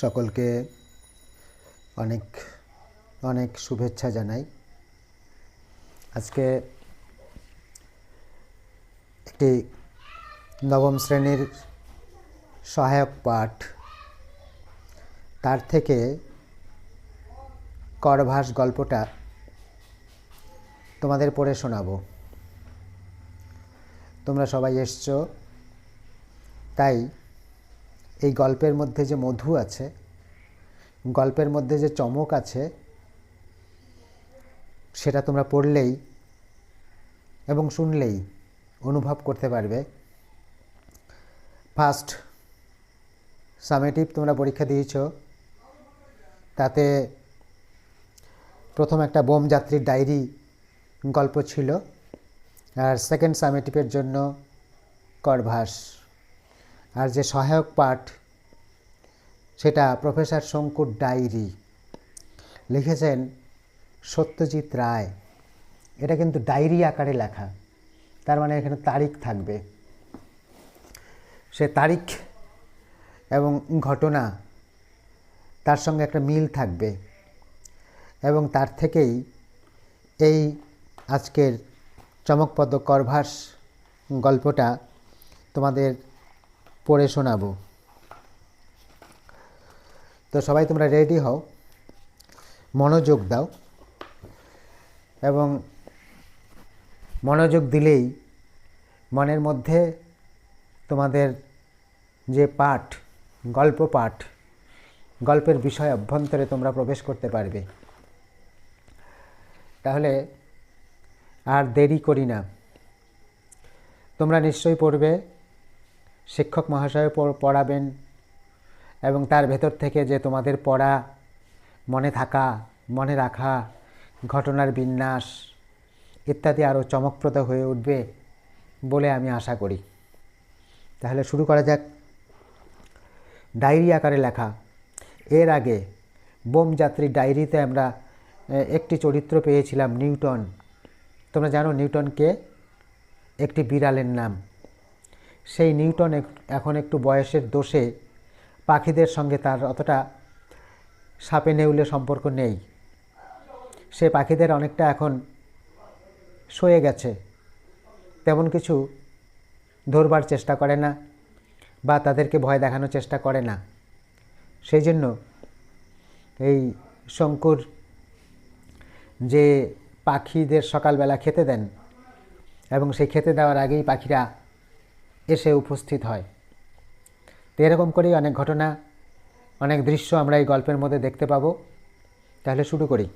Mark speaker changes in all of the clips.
Speaker 1: সকলকে অনেক অনেক শুভেচ্ছা জানাই। আজকে একটি নবম শ্রেণির সহায়ক পাঠ। তার থেকে করভাস গল্পটা তোমাদের পড়ে শোনাবো। তোমরা সবাই এসছো, তাই এই গল্পের মধ্যে যে মধু আছে, গল্পের মধ্যে যে চমক আছে, সেটা তোমরা পড়লেই এবং শুনলেই অনুভব করতে পারবে। ফার্স্ট সামেটিভ তোমরা পরীক্ষা দিয়েছ। তাতে প্রথম একটা বোম যাত্রীর ডায়েরি গল্প ছিল। আর সেকেন্ড সামেটিভের জন্য করভাস। আর যে সহায়ক পাঠ, সেটা প্রফেসর শঙ্কুর ডায়েরি। লিখেছেন সত্যজিৎ রায়। এটা কিন্তু ডায়েরি আকারে লেখা। তার মানে এখানে তারিখ থাকবে। সে তারিখ এবং ঘটনা, তার সঙ্গে একটা মিল থাকবে। এবং তার থেকেই এই আজকের চমকপদ করভাস গল্পটা তোমাদের পড়ে শোনাবো। তো সবাই তোমরা রেডি হও, মনোযোগ দাও এবং মনোযোগ দিলেই মনের মধ্যে তোমাদের যে পাঠ, গল্প পাঠ, গল্পের বিষয় অভ্যন্তরে তোমরা প্রবেশ করতে পারবে। তাহলে আর দেরি করি না। তোমরা নিশ্চয়ই পড়বে শিক্ষক মহাশয় পড়াবেন এবং তার ভেতর থেকে যে তোমাদের পড়া, মনে থাকা, মনে রাখা, ঘটনার বিন্যাস ইত্যাদি আরও চমকপ্রদ হয়ে উঠবে বলে আমি আশা করি। তাহলে শুরু করা যাক। ডায়েরি আকারে লেখা। এর আগে বোম যাত্রী ডায়েরিতে আমরা একটি চরিত্র পেয়েছিলাম, নিউটন। তোমরা জানো নিউটনকে? একটি বিড়ালের নাম। সেই নিউটন এখন একটু বয়সের দোষে পাখিদের সঙ্গে তার অতটা সাপে নেউলে সম্পর্ক নেই। সে পাখিদের অনেকটা এখন সয়ে গেছে। তেমন কিছু ধরবার চেষ্টা করে না বা তাদেরকে ভয় দেখানোর চেষ্টা করে না। সেই জন্য এই শঙ্কুর যে পাখিদের সকালবেলা খেতে দেন এবং সেই খেতে দেওয়ার আগেই পাখিরা এসে উপস্থিত হয়। তো এরকম করেই অনেক ঘটনা, অনেক দৃশ্য আমরা এই গল্পের মধ্যে দেখতে পাবো। তাহলে শুরু করি।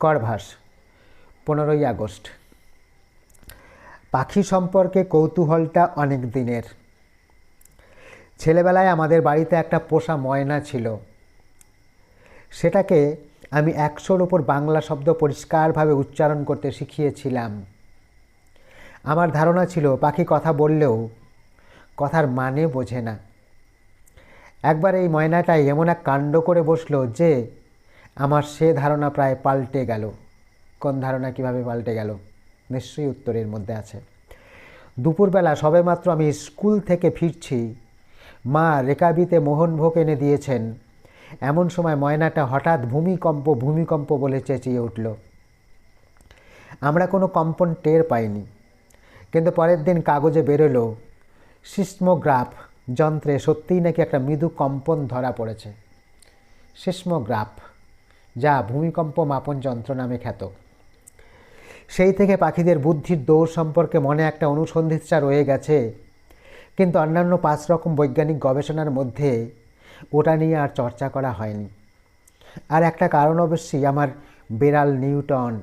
Speaker 1: করভাস, পনেরোই আগস্ট। পাখি সম্পর্কে কৌতূহলটা অনেক দিনের। ছেলেবেলায় আমাদের বাড়িতে একটা পোষা ময়না ছিল। সেটাকে আমি একশোর ওপর বাংলা শব্দ পরিষ্কারভাবে উচ্চারণ করতে শিখিয়েছিলাম। আমার ধারণা ছিল পাখি কথা বললেও কথার মানে বোঝে না। একবার এই ময়নাটাই এমন এক কাণ্ড করে বসল যে, আমার সে ধারণা প্রায় পাল্টে গেল। কোন ধারণা কীভাবে পাল্টে গেল? নিশ্চয়ই উত্তরের মধ্যে আছে। দুপুরবেলা সবেমাত্র আমি স্কুল থেকে ফিরছি। মা রেকাবিতে মোহনভোগ এনে দিয়েছেন। এমন সময় ময়নাটা হঠাৎ ভূমিকম্প ভূমিকম্প বলে চেঁচিয়ে উঠল। আমরা কোনো কম্পন টের পাইনি। কিন্তু পরের দিন কাগজে বেরোলো। সিসমোগ্রাফ যন্ত্রে সত্যিই নাকি একটা মৃদু কম্পন ধরা পড়েছে। সিসমোগ্রাফ, যা ভূমিকম্প মাপন যন্ত্র নামে খ্যাত। সেই থেকে পাখিদের বুদ্ধির দৌড় সম্পর্কে মনে একটা অনুসন্ধিৎসা রয়ে গেছে। কিন্তু অন্যান্য পাঁচ রকম বৈজ্ঞানিক গবেষণার মধ্যে ওটা নিয়ে আর চর্চা করা হয়নি। আর একটা কারণ অবশ্যই আমার বেড়াল নিউটন।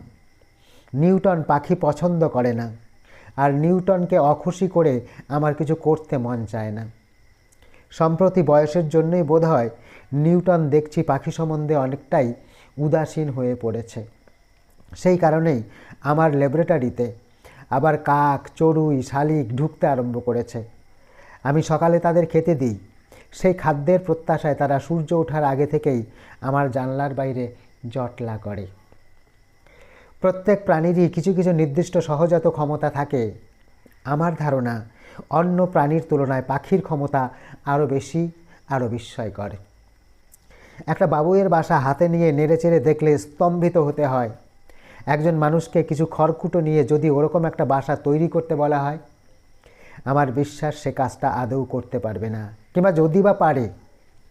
Speaker 1: নিউটন পাখি পছন্দ করে না। নিউটনকে অখুশি করে আমার কিছু করতে মন চায় না। সম্প্রতি বয়সের জন্যই বোধ হয় নিউটন দেখছি পাখি সম্বন্ধে অনেকটাই উদাসীন হয়ে পড়েছে। সেই কারণেই আমার ল্যাবরেটরিতে আবার কাক, চড়ুই, শালিক ঢুকতে আরম্ভ করেছে। আমি সকালে তাদের খেতে দিই। সেই খাদ্যের প্রত্যাশায় তারা সূর্য ওঠার আগে থেকেই আমার জানলার বাইরে জটলা করে। প্রত্যেক প্রাণীরই কিছু কিছু নির্দিষ্ট সহজাত ক্ষমতা থাকে। আমার ধারণা, অন্য প্রাণীর তুলনায় পাখির ক্ষমতা আরও বেশি আরও বিস্ময়কর। একটা বাবুয়ের বাসা হাতে নিয়ে নেড়েচেড়ে দেখলে স্তম্ভিত হতে হয়। একজন মানুষকে কিছু খড়কুটো নিয়ে যদি ওরকম একটা বাসা তৈরি করতে বলা হয়, আমার বিশ্বাস সে কাজটা আদৌ করতে পারবে না। কিংবা যদি বা পারে,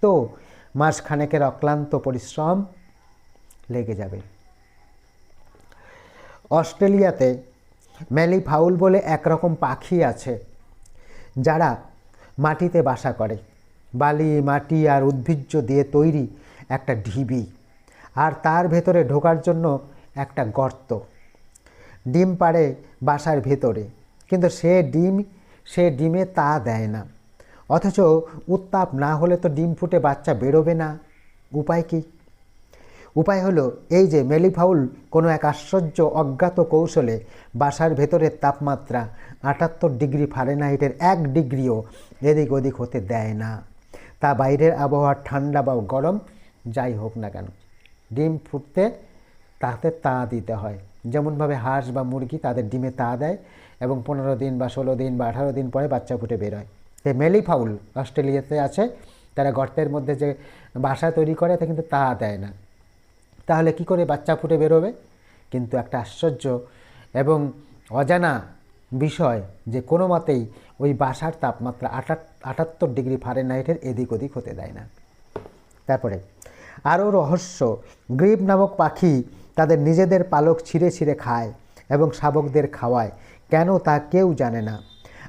Speaker 1: তো মাসখানেকের অক্লান্ত পরিশ্রম লেগে যাবে। অস্ট্রেলিয়াতে ম্যালি ফাউল বলে একরকম পাখি আছে, যারা মাটিতে বাসা করে। বালি, মাটি আর উদ্ভিজ্জ দিয়ে তৈরি একটা ঢিবি, আর তার ভেতরে ঢোকার জন্য একটা গর্ত। ডিম পাড়ে বাসার ভেতরে, কিন্তু সে ডিম, সে ডিমে তা দেয় না। অথচ উত্তাপ না হলে তো ডিম ফুটে বাচ্চা বেরোবে না। উপায় কী? উপায় হলো এই যে মেলিফাউল কোনো এক আশ্চর্য অজ্ঞাত কৌশলে বাসার ভেতরের তাপমাত্রা আটাত্তর ডিগ্রি ফারেনহাইটের এক ডিগ্রিও এদিক ওদিক হতে দেয় না। তা বাইরের আবহাওয়া ঠান্ডা বা গরম, যাই হোক না কেন, ডিম ফুটতে তাতে তা দিতে হয়। যেমনভাবে হাঁস বা মুরগি তাদের ডিমে তা দেয় এবং পনেরো দিন বা ষোলো দিন বা আঠারো দিন পরে বাচ্চা ফুটে বেরোয়। এই মেলিফাউল অস্ট্রেলিয়াতে আছে, তারা গর্তের মধ্যে যে বাসা তৈরি করে, তা কিন্তু তা দেয় না। তাহলে কি করে বাচ্চা ফুটে বেরোবে? কিন্তু একটা আশ্চর্য এবং অজানা বিষয় যে কোনো মতেই ওই বাসার তাপমাত্রা আটাত আটাত্তর ডিগ্রি ফারেনহাইটের এদিক ওদিক হতে দেয় না। তারপরে, আরও রহস্য, গ্রিপ নামক পাখি তাদের নিজেদের পালক ছিঁড়ে ছিঁড়ে খায় এবং শাবকদের খাওয়ায়। কেন তা কেউ জানে না।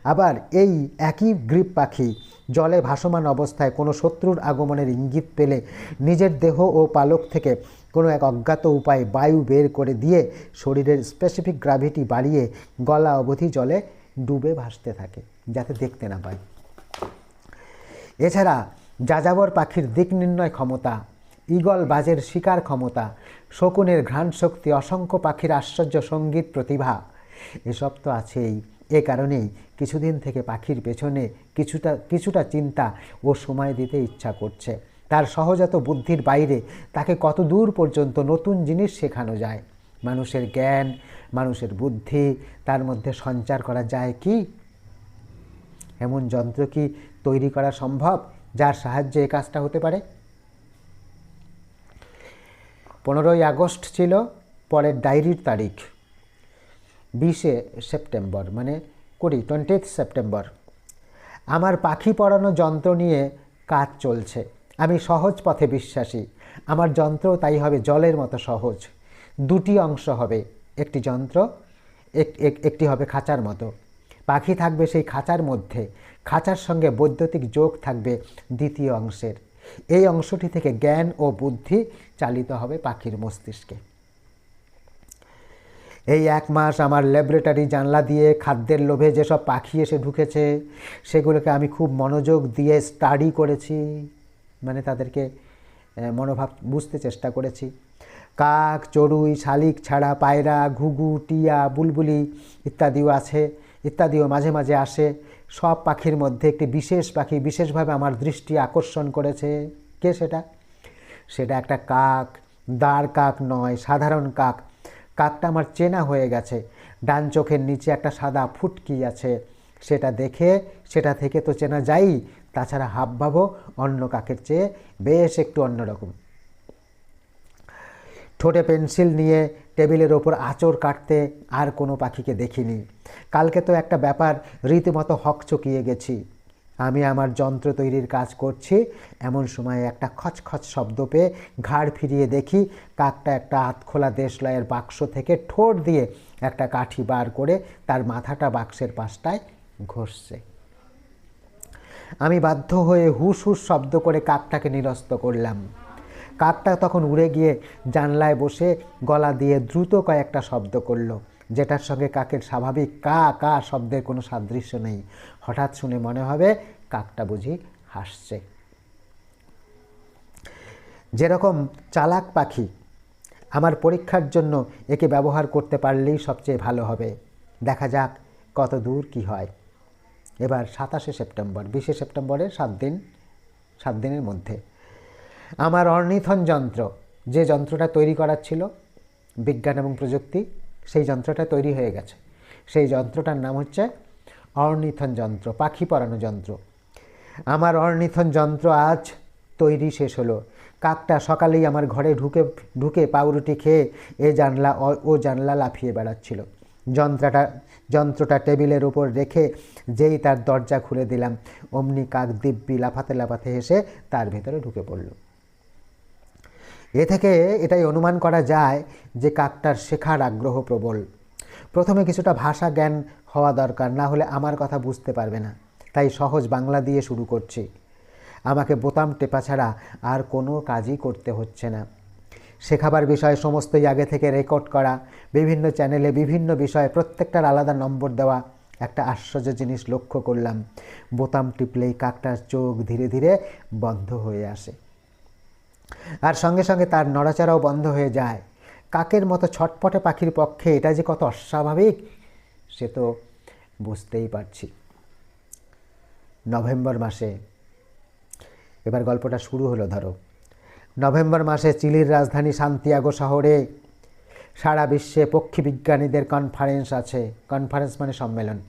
Speaker 1: আবার এই একই গ্রিপ পাখি জলে ভাসমান অবস্থায় কোনো শত্রুর আগমনের ইঙ্গিত পেলে নিজের দেহ ও পালক থেকে কোনো এক অজ্ঞাত উপায়ে বায়ু বের করে দিয়ে শরীরের স্পেসিফিক গ্রাভিটি বাড়িয়ে গলা অবধি জলে ডুবে ভাসতে থাকে, যাতে দেখতে না পায়। এছাড়া যাযাবর পাখির দিক নির্ণয় ক্ষমতা, ঈগল বাজের শিকার ক্ষমতা, শকুনের ঘ্রাণ শক্তি, অসংখ্য পাখির আশ্চর্য সংগীত প্রতিভা, এসব তো আছেই। এ কারণেই কিছুদিন থেকে পাখির পেছনে কিছুটা কিছুটা চিন্তা ও সময় দিতে ইচ্ছা করছে। তার সহজাত বুদ্ধির বাইরে তাকে কত দূর পর্যন্ত নতুন জিনিস শেখানো যায়? মানুষের জ্ঞান, মানুষের বুদ্ধি, তার মধ্যে সঞ্চার করা যায় কি? এমন যন্ত্র কি তৈরি করা সম্ভব, যার সাহায্যে এ কাজটা হতে পারে? পনেরোই আগস্ট ছিল পরের ডায়েরির তারিখ। বিশে সেপ্টেম্বর মানে কুড়ি টোয়েন্টিথ সেপ্টেম্বর। আমার পাখি পড়ানো যন্ত্র নিয়ে কাজ চলছে। আমি সহজ পথে বিশ্বাসী। আমার যন্ত্র তাই হবে জলের মতো সহজ। দুটি অংশ হবে, একটি যন্ত্র একটি হবে খাঁচার মতো। পাখি থাকবে সেই খাঁচার মধ্যে। খাঁচার সঙ্গে বৈদ্যুতিক যোগ থাকবে দ্বিতীয় অংশের। এই অংশটি থেকে জ্ঞান ও বুদ্ধি চালিত হবে পাখির মস্তিষ্কে। এই এক মাস আমার ল্যাবরেটরি জানলা দিয়ে খাদ্যের লোভে যেসব পাখি এসে ঢুকেছে, সেগুলোকে আমি খুব মনোযোগ দিয়ে স্টাডি করেছি। মানে তাদেরকে মনোভাব বুঝতে চেষ্টা করেছি। কাক, চড়ুই, শালিক ছাড়া, পায়রা, ঘুঘু, টিয়া, বুলবুলি ইত্যাদিও আছে, ইত্যাদিও মাঝে মাঝে আসে। সব পাখির মধ্যে একটি বিশেষ পাখি বিশেষভাবে আমার দৃষ্টি আকর্ষণ করেছে। কে সেটা? সেটা একটা কাক। দাঁড় কাক নয়, সাধারণ কাক। কাকটা আমার চেনা হয়ে গেছে। ডান চোখের নিচে একটা সাদা ফুটকি আছে। সেটা দেখে, সেটা থেকে তো চেনা যাই তাছাড়া হাবভাবও অন্য কাকের চেয়ে বেশ একটু অন্যরকম। ঠোঁটে পেন্সিল নিয়ে টেবিলের ওপর আঁচড় কাটতে আর কোনো পাখিকে দেখিনি। কালকে তো একটা ব্যাপার রীতিমতো হক চকিয়ে গেছি। আমি আমার যন্ত্র তৈরির কাজ করছি, এমন সময় একটা খচখচ শব্দ পেয়ে ঘাড় ফিরিয়ে দেখি কাকটা একটা আতখোলা দেশলয়ের বাক্স থেকে ঠোঁট দিয়ে একটা কাঠি বার করে তার মাথাটা বাক্সের পাশটায় ঘষছে। আমি বাধ্য হয়ে হুস হুস শব্দ করে কাকটাকে নিরস্ত করলাম। কাকটা তখন উড়ে গিয়ে জানলায় বসে গলা দিয়ে দ্রুত কয়েকটা শব্দ করল, যেটার সঙ্গে কাকের স্বাভাবিক কা কা শব্দের কোনো সাদৃশ্য নেই। হঠাৎ শুনে মনে হবে কাকটা বুঝি হাসছে। যেরকম চালাক পাখি, আমার পরীক্ষার জন্য একে ব্যবহার করতে পারলেই সবচেয়ে ভালো হবে। দেখা যাক কত দূর কি হয়। এবার সাতাশে সেপ্টেম্বর, বিশে সেপ্টেম্বরের সাত দিন, সাত দিনের মধ্যে। আমার অর্নিথন যন্ত্র, যে যন্ত্রটা তৈরি করার ছিল, বিজ্ঞান এবং প্রযুক্তি, সেই যন্ত্রটা তৈরি হয়ে গেছে। সেই যন্ত্রটার নাম হচ্ছে অর্নিথন যন্ত্র, পাখি পরানো যন্ত্র। আমার অর্নিথন যন্ত্র আজ তৈরি শেষ হলো। কাকটা সকালেই আমার ঘরে ঢুকে ঢুকে পাউরুটি খেয়ে এ জানলা, ও জানলা লাফিয়ে বেড়াচ্ছিল। যন্ত্রটা যন্ত্রটা টেবিলের উপর রেখে যেই তার দরজা খুলে দিলাম। অমনি কাক দিব্যি লাফাতে লাফাতে এসে তার ভেতরে ঢুকে পড়ল। এ থেকে এটাই অনুমান করা যায় যে কাকটার শেখার আগ্রহ প্রবল। প্রথমে কিছুটা ভাষা জ্ঞান হওয়া দরকার, না হলে আমার কথা বুঝতে পারবে না। তাই সহজ বাংলা দিয়ে শুরু করছি। আমাকে বোতাম টেপা ছাড়া আর কোনো কাজই করতে হচ্ছে না। শেখাবার বিষয় সমস্তই আগে থেকে রেকর্ড করা, বিভিন্ন চ্যানেলে বিভিন্ন বিষয়ে প্রত্যেকটার আলাদা নম্বর দেওয়া একটা আশ্চর্য জিনিস লক্ষ্য করলাম। বোতাম টিপলেই কাকটার চোখ ধীরে ধীরে বন্ধ হয়ে আসে। আর সঙ্গে সঙ্গে তার নড়াচড়াও বন্ধ হয়ে যায়। কাকের মতো ছটপটে পাখির পক্ষে এটা যে কত অস্বাভাবিক, সে তো বুঝতেই পারছি। নভেম্বর মাসে এবার গল্পটা শুরু হলো, ধরো। নভেম্বর মাসে চিলির রাজধানী সান্তিয়াগো শহরে সারা বিশ্বে পক্ষী বিজ্ঞানীদের কনফারেন্স আছে। কনফারেন্স মানে সম্মেলন।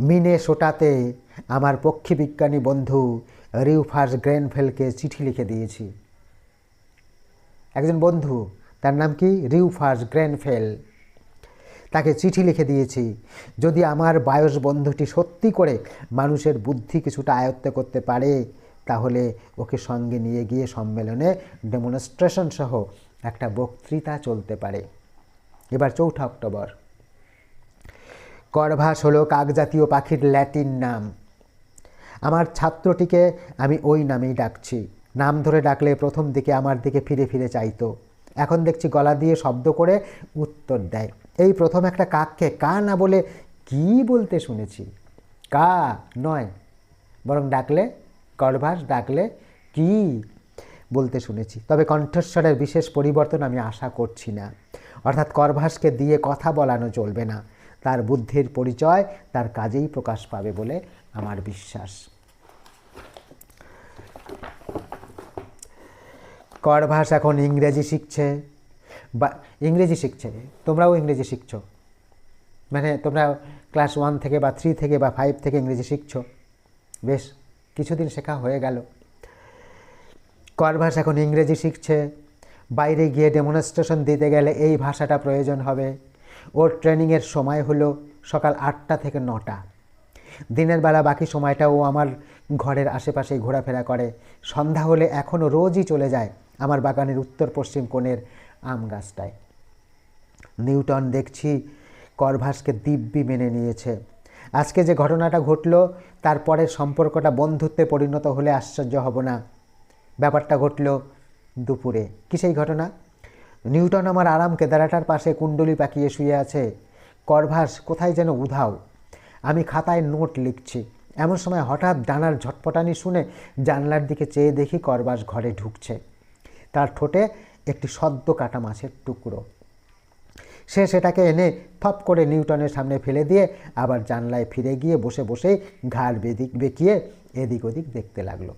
Speaker 1: মিনে সোটাতে আমার পক্ষী বিজ্ঞানী বন্ধু রিউফাস গ্রেনফেলকে চিঠি লিখে দিয়েছি। একজন বন্ধু, তার নাম কি? Rufus Grenfell. তাকে চিঠি লিখে দিয়েছি, যদি আমার বায়স বন্ধুটি সত্যি করে মানুষের বুদ্ধি কিছুটা আয়ত্ত করতে পারে তাহলে ওকে সঙ্গে নিয়ে গিয়ে সম্মেলনে ডেমনস্ট্রেশন সহ একটা বক্তৃতা চলতে পারে। এবার চৌঠা অক্টোবর। করভাস হলো কাকজাতীয় পাখির ল্যাটিন নাম। আমার ছাত্রটিকে আমি ওই নামেই ডাকছি। নাম ধরে ডাকলে প্রথম দিকে আমার দিকে ফিরে ফিরে চাইতো। এখন দেখছি গলা দিয়ে শব্দ করে উত্তর দেয়। এই প্রথম একটা কাককে কা না বলে কি বলতে শুনেছি? কা নয়, বরং ডাকলে করভাস ডাকলে কি বলতে শুনেছি। তবে কণ্ঠস্বরের বিশেষ পরিবর্তন আমি আশা করছি না। অর্থাৎ করভাসকে দিয়ে কথা বলানো চলবে না। তার বুদ্ধির পরিচয় তার কাজেই প্রকাশ পাবে বলে আমার বিশ্বাস। করভাস এখন ইংরেজি শিখছে। বা, ইংরেজি শিখছে? তোমরাও ইংরেজি শিখছো? মানে তোমরা ক্লাস ওয়ান থেকে বা থ্রি থেকে বা ফাইভ থেকে ইংরেজি শিখছো? বেশ। কিছুদিন শেখা হয়ে গেল। করভাস এখন ইংরেজি শিখছে। বাইরে গিয়ে ডেমনস্ট্রেশন দিতে গেলে এই ভাষাটা প্রয়োজন হবে। ওর ট্রেনিংয়ের সময় হলো সকাল আটটা থেকে নটা। দিনের বেলা বাকি সময়টা ও আমার ঘরের আশেপাশেই ঘোরাফেরা করে। সন্ধ্যা হলে এখনও রোজই চলে যায় আমার বাগানের উত্তর পশ্চিম কোণের আম গাছটায়। নিউটন দেখছি করভাসকে দিব্যি মেনে নিয়েছে। আজকে যে ঘটনাটা ঘটলো তারপরে সম্পর্কটা বন্ধুত্বে পরিণত হলে আশ্চর্য হব না। ব্যাপারটা ঘটল দুপুরে। কি সেই ঘটনা? নিউটন আমার আরাম কেদারাটার পাশে কুণ্ডলি পাকিয়ে শুয়ে আছে। করভাস, কোথায় যেন উধাও। আমি খাতায় নোট লিখছি। এমন সময় হঠাৎ ডানার ঝটপটানি শুনে জানলার দিকে চেয়ে দেখি করবাস ঘরে ঢুকছে। তার ঠোঁটে একটি সদ্য কাটা মাছের টুকরো। সে সেটাকে এনে থপ করে নিউটনের সামনে ফেলে দিয়ে আবার জানলায় ফিরে গিয়ে বসে বসেই ঘাড় বেদিক বেঁকিয়ে এদিক ওদিক দেখতে লাগল।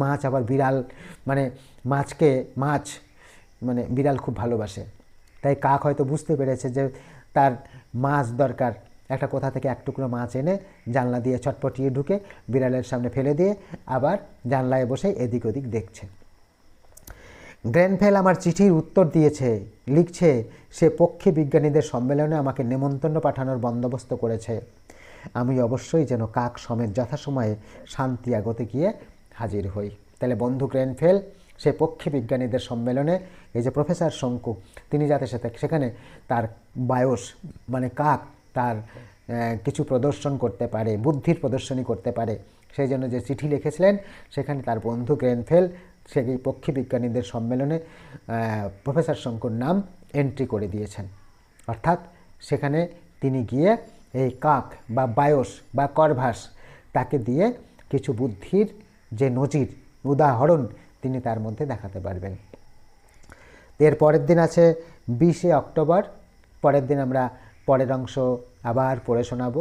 Speaker 1: মাছ আবার বিড়াল মানে মাছকে, মাছ মানে বিড়াল খুব ভালোবাসে। তাই কাক হয়তো বুঝতে পেরেছে যে তার মাছ দরকার। একটা কোথা থেকে এক টুকরো মাছ এনে জানলা দিয়ে চটপটিয়ে ঢুকে বিড়ালের সামনে ফেলে দিয়ে আবার জানলায় বসে এদিক ওদিক দেখছে। গ্রেনফেল আমার চিঠির উত্তর দিয়েছে, লিখছে, সে পক্ষী বিজ্ঞানীদের সম্মেলনে আমাকে নেমন্তন্ন পাঠানোর বন্দোবস্ত করেছে। আমি অবশ্যই যেন কাক সমেত যথাসময়ে শান্তিয়াগতে গিয়ে হাজির হই। তাহলে বন্ধু গ্রেনফেল, সে পক্ষী বিজ্ঞানীদের সম্মেলনে এই যে প্রফেসর শঙ্কু, তিনি যাতে সাথে সেখানে তার বায়স মানে কাক, তার কিছু প্রদর্শন করতে পারে, বুদ্ধির প্রদর্শনী করতে পারে। সেই জন্য যে চিঠি লিখেছিলেন, সেখানে তার বন্ধু গ্রেনফেল সেই পক্ষী বিজ্ঞানীদের সম্মেলনে প্রফেসর শঙ্কুর নাম এন্ট্রি করে দিয়েছেন। অর্থাৎ সেখানে তিনি গিয়ে এই কাক বা বায়স বা করভাস তাকে দিয়ে কিছু বুদ্ধির যে নজির, উদাহরণ তিনি তার মধ্যে দেখাতে পারবেন। এর পরের দিন আছে বিশে অক্টোবর। পরের দিন আমরা পরের অংশ আবার পড়ে শোনাবো।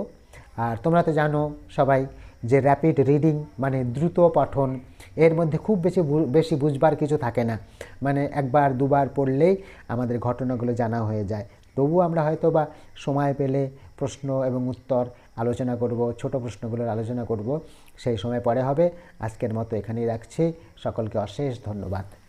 Speaker 1: আর তোমরা তো জানো সবাই যে র্যাপিড রিডিং মানে দ্রুত পঠন এর মধ্যে খুব বেশি বেশি বুঝবার কিছু থাকে না। মানে একবার, দুবার পড়লেই আমাদের ঘটনাগুলো জানা হয়ে যায়। তবুও আমরা হয়তো বা সময় পেলে প্রশ্ন এবং উত্তর আলোচনা করব, ছোট প্রশ্নগুলোর আলোচনা করব। সেই সময় পরে হবে। আজকের মতো এখানেই রাখছি। সকলকে অশেষ ধন্যবাদ।